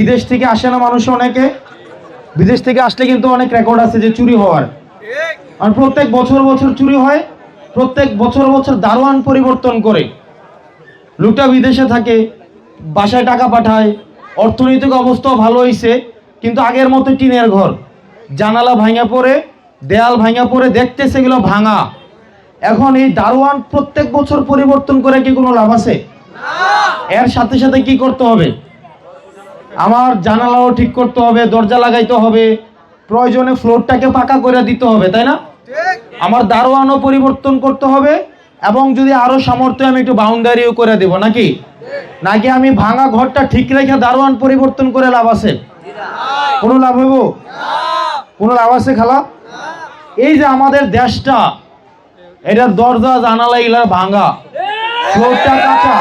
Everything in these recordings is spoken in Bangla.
বিদেশ থেকে আসে না মানুষ অনেকে। বিদেশ থেকে আসলে কিন্তু অনেক রেকর্ড আছে যে চুরি হওয়ার। আর প্রত্যেক বছর বছর চুরি হয় প্রত্যেক বছর বছর দারোয়ান পরিবর্তন করে। লোকটা বিদেশে থাকে বাসায় টাকা পাঠায় অর্থনৈতিক অবস্থাও ভালো হয়েছে কিন্তু আগের মতো টিনের ঘর। জানালা ভাঙা পড়ে দেয়াল ভাঙা পড়ে দেখতে সেগুলো ভাঙা। এখন এই দারোয়ান প্রত্যেক বছর পরিবর্তন করে কি কোনো লাভ আছে? এর সাথে সাথে কি করতে হবে? আমার জানালাও ঠিক করতে হবে দরজা লাগাইতে হবে প্রয়োজনে ফ্লোরটাকে পাকা করে দিতে হবে তাই না? আমার দারোয়ানও পরিবর্তন করতে হবে এবং যদি আরও সামর্থ্য আমি একটু বাউন্ডারিও করে দেব নাকি? নাকি আমি ভাঙা ঘরটা ঠিক রেখে দারোয়ান পরিবর্তন করে লাভ আছে? কোনো লাভ হইব? কোনো লাভ আছে খালা? এই যে আমাদের দেশটা এটার দরজা জানালা এগুলা ভাঙা ফ্লোরটা কাঁচা।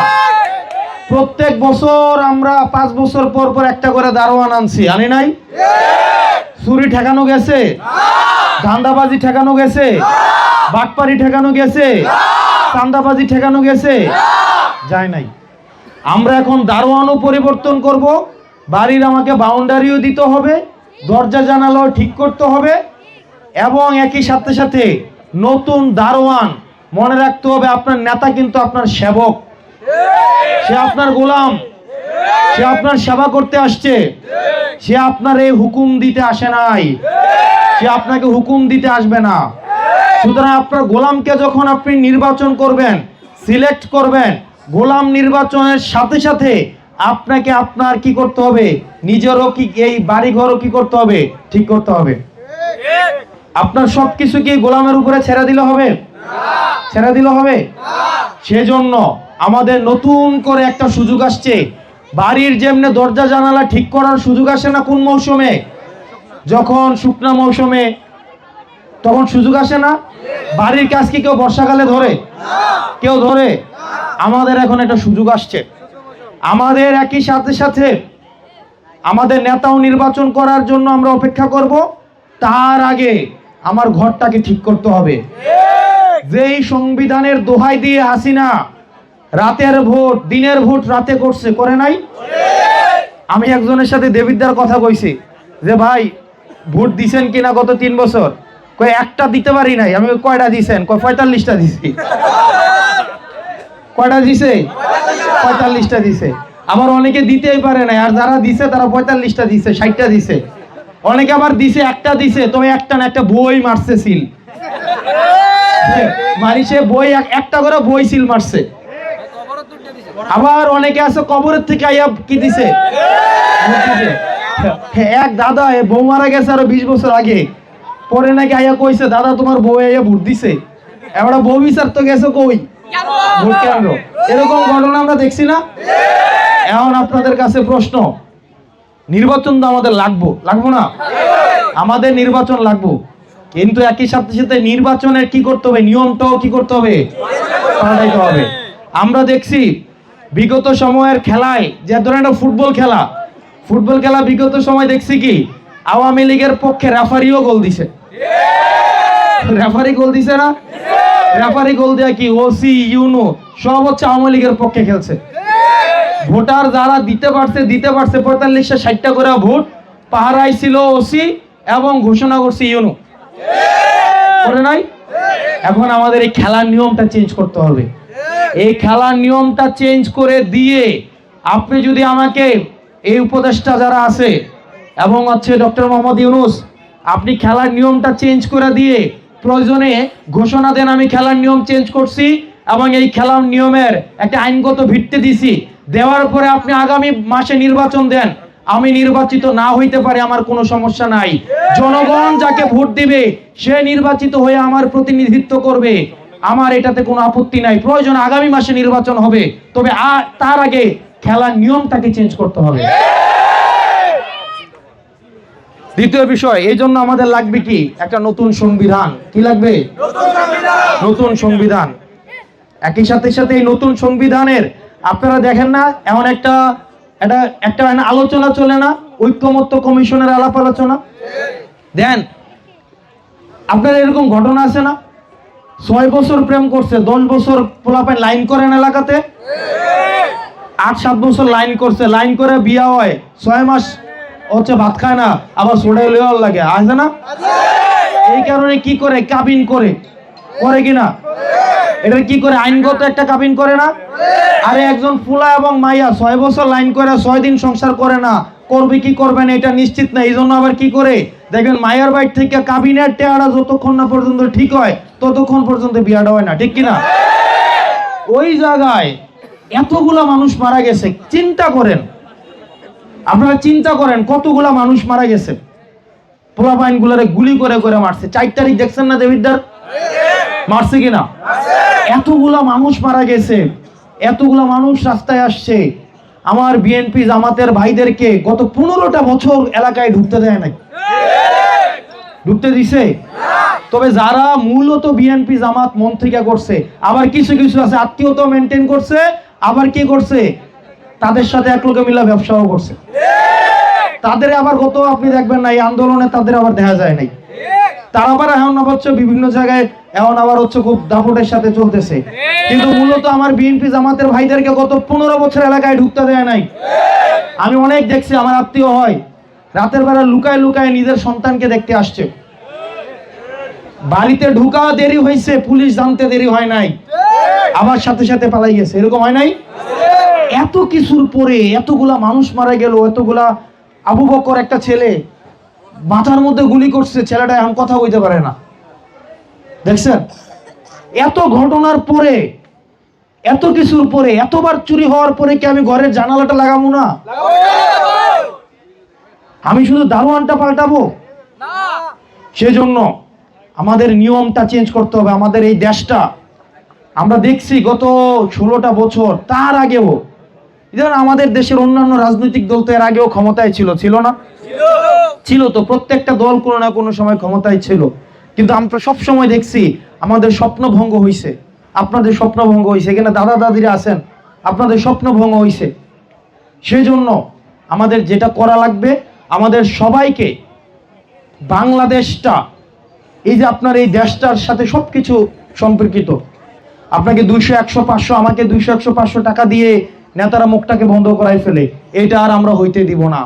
প্রত্যেক বছর আমরা পাঁচ বছর পর পর একটা করে দারোয়ান আনছি, আনি নাই? চুরি ঠেকানো গেছে? ধান্দাবাজি ঠেকানো গেছে? বাটপারি ঠেকানো গেছে? চান্দাবাজি ঠেকানো গেছে? যায় নাই। আমরা এখন দারোয়ানও পরিবর্তন করব, বাড়ির আমাকে বাউন্ডারিও দিতে হবে, দরজা জানালাও ঠিক করতে হবে, এবং একই সাথে সাথে নতুন দারোয়ান মনে রাখতে হবে, আপনার নেতা কিন্তু আপনার সেবক। সে আপনার গোলাম। সে আপনার সেবা করতে আসছে। সে আপনার এই হুকুম দিতে আসে নাই। সে আপনাকে হুকুম দিতে আসবে না। সুতরাং আপনার গোলামকে যখন আপনি নির্বাচন করবেন, সিলেক্ট করবেন, গোলাম নির্বাচনের সাথে সাথে আপনাকে আপনার কি করতে হবে? নিজেরও কি এই বাড়িঘরও কি করতে হবে? ঠিক করতে হবে। আপনার সব কিছু কি গোলামের উপরে ছেড়ে দিলে হবে? ছেড়ে দিলে হবে? সেজন্য আমাদের নতুন করে একটা সুযোগ আসছে। বাড়ির যেমনে দরজা জানালা ঠিক করার সুযোগ আসে না কোন মৌসুমে? যখন শুকনা মৌসুমে তখন সুযোগ আসে না? বাড়ির কাজ কি কেউ বর্ষাকালে ধরে? কেউ ধরে? আমাদের এখন একটা সুযোগ আসছে। আমাদের একই সাথে সাথে আমাদের নেতাও নির্বাচন করার জন্য আমরা অপেক্ষা করব। তার আগে আমার ঘরটাকে ঠিক করতে হবে। যেই সংবিধানের দোহাই দিয়ে হাসিনা রাতের ভোট, দিনের ভোট রাতে করছে, করে নাই? আমি একজনের সাথে দেবিদ্যার কথা কইছি, যে ভাই, ভোট দিছেন কিনা গত তিন বছর? কয়, একটা দিতে পারি নাই। আমি কয়টা দিছেন? কয়, পঁয়তাল্লিশটা দিছি। কয়টা দিছে? পঁয়তাল্লিশটা দিছে। আবার অনেকে দিতেই পারে নাই। আর যারা দিছে, তারা পঁয়তাল্লিশটা দিছে, ষাটটা দিছে। অনেকে আবার দিছে, একটা দিছে, তবে একটা না একটা বই মারছে সিল। মারিছে বই, এক- একটা করে বই সিল মারছে। আবার অনেকে আছে কবরের থেকে আইয়া কি দিছে? এক দাদা বউ মারা গেছে আরও বিশ বছর আগে। পরে নাকি আইয়া কইছে, দাদা, তোমার বউ আইয়া ভোট দিছে। এবার বউ বিচার তো গেছে কই? এরকম ঘটনা আমরা দেখছি না? এখন আপনাদের কাছে প্রশ্ন, নির্বাচন তো আমাদের লাগবো লাগবো না? আমাদের নির্বাচন লাগবো। কিন্তু একই সাথে সাথে নির্বাচনের কি করতে হবে? নিয়মটাও কি করতে হবে? পাল্টাইতে হবে। আমরা দেখছি বিগত সময়ের খেলায় যে ধরেন একটা ফুটবল খেলা ফুটবল খেলা বিগত সময় দেখছি কি আওয়ামী লীগের পক্ষে রেফারিও গোল দিছে। রেফারি গোল দিছে না? রেফারি গোল দেয়া কি ওসি ইউনো সব হচ্ছে আওয়ামী লীগের পক্ষে খেলছে। ভোটার যারা দিতে পারছে দিতে পারছে পঁয়তাল্লিশটা ষাটটা করে ভোট পাহারাই ছিল ওসি এবং ঘোষণা করছে ইউনো করে নাই? এখন আমাদের এই খেলার নিয়মটা চেঞ্জ করতে হবে। এই খেলার নিয়মটা চেঞ্জ করে দিয়ে আপনি যদি আমাকে এই উপদেশটা যারা আছে এবং হচ্ছে ডক্টর মোহাম্মদ ইউনুস, আপনি খেলার নিয়মটা চেঞ্জ করে দিয়ে প্রয়োজনে ঘোষণা দেন আমি খেলার নিয়ম চেঞ্জ করছি এবং এই খেলার নিয়মের একটা আইনগত ভিত্তি দিছি। দেওয়ার পরে আপনি আগামী মাসে নির্বাচন দেন। আমি নির্বাচিত না হইতে পারে আমার কোনো সমস্যা নাই। জনগণ যাকে ভোট দিবে, সে নির্বাচিত হয়ে আমার প্রতিনিধিত্ব করবে। আমার এটাতে কোনো আপত্তি নাই। প্রয়োজন আগামী মাসে নির্বাচন হবে। তবে তার আগে খেলার নিয়মটাকে চেঞ্জ করতে হবে। দ্বিতীয় বিষয়, এই জন্য আমাদের লাগবে কি? একটা নতুন সংবিধান। কি লাগবে? নতুন সংবিধান। একই সাথে সাথে এই নতুন সংবিধানের, আপনারা দেখেন না, এমন একটা একটা একটা আলোচনা চলে না? ঐক্যমত্য কমিশনের আলাপ আলোচনা দেন আপনার এরকম ঘটনা আছে না? ছয় বছর প্রেম করছে, দশ বছর পোলাপায় লাইন করেন এলাকাতে? আট, সাত বছর লাইন করছে লাইন করে বিয়া হয়। ছয় মাস হচ্ছে ভাত খায় না, আবার সোডাই লেওয়ার লাগে। আছে না? এই কারণে কি করে? কাবিন করে। করে কিনা এটা কি করে? আইনগত একটা কাবিন করে না? আরে একজন ফুলা এবং মাইয়া ছয় বছর লাইন করে, ছয় দিন সংসার করে না। করবে কি করবে না, এটা নিশ্চিত না। এই জন্য আবার কি করে? দেখবেন মায়ের বাড়ি থেকে কাবিনের টেয়ারা যতক্ষণ না পর্যন্ত ঠিক হয় ততক্ষণ পর্যন্ত বিয়াটা হয় না, ঠিক কিনা? ওই জায়গায় এতগুলা মানুষ মারা গেছে, চিন্তা করেন। আপনারা চিন্তা করেন, কতগুলা মানুষ মারা গেছে। পোলাপাইন গুলারে গুলি করে করে মারছে। চার তারিখ দেখছেন না দেবিদ্দার মারছে কিনা? এতগুলা মানুষ মারা গেছে, এতগুলা মানুষ রাস্তায় আসছে। আমার বিএনপি জামাতের ভাইদেরকে গত পনেরোটা বছর এলাকায় ঢুকতে দেয় নাই। ঢুকতে দিছে? তবে যারা মূলত বিএনপি জামাত মন থেকে করছে, আবার কিছু কিছু আছে আত্মীয়তা মেনটেন করছে, আবার কি করছে? তাদের সাথে এক লোকে মিলা ব্যবসাও করছে। তাদের আবার গত আপনি দেখবেন না, এই আন্দোলনে তাদের আবার দেখা যায় নাই। তারা আবার এখন আবার হচ্ছে বিভিন্ন জায়গায় এখন আবার হচ্ছে খুব দাপটের সাথে চলতেছে। কিন্তু মূলত আমার বিএনপি জামাতের ভাইদেরকে গত পনেরো বছর এলাকায় ঢুকতে দেয় নাই। আমি অনেক দেখছি, আমার আত্মীয় হয়। রাতের বেলা লুকায় লুকায় নিজের সন্তানকে দেখতে আসছে। বাড়িতে ঢুকা দেরি হয়েছে পুলিশ জানতে দেরি হয় নাই। আমার সাথে সাথে পালাই গেছে এরকম হয় নাই? এত কিছুর পরে এতগুলা মানুষ মারা গেল এতগুলা আবু বকর একটা ছেলে মাথার মধ্যে গুলি করছে ছেলেটা এখন কথা বলতে পারে না। দেখছেন? এত ঘটনার পরে এত কিছুর পরে এতবার চুরি হওয়ার পরে কি আমি ঘরের জানালাটা লাগাবো না? আমি শুধু দারোয়ানটা পাল্টাবো? সেজন্য আমাদের নিয়মটা চেঞ্জ করতে হবে, আমাদের এই দেশটা। আমরা দেখছি গত ষোলোটা বছর, তার আগেও যেমন আমাদের দেশের অন্যান্য রাজনৈতিক দল তো এর আগেও ক্ষমতায় ছিল ছিল না? ছিল তো, প্রত্যেকটা দল কোনো না কোনো সময় ক্ষমতায় ছিল। কিন্তু আমরা সব সময় দেখছি আমাদের স্বপ্ন ভঙ্গ হইছে। আপনাদের স্বপ্ন ভঙ্গ হইছে, এখানে দাদা দাদিরা আছেন, আপনাদের স্বপ্ন ভঙ্গ হইছে। সেই জন্য আমাদের যেটা করা লাগবে, আমাদের সবাইকে বাংলাদেশটা এই যে আপনার এই দেশটার সাথে সবকিছু সম্পর্কিত, আপনাকে দুইশো, একশো, পাঁচশো, আমাকে দুইশো, একশো, পাঁচশো টাকা দিয়ে নেতারা মুখটাকে বন্ধ করাই ফেলে, এটা আর আমরা হইতে দিব না।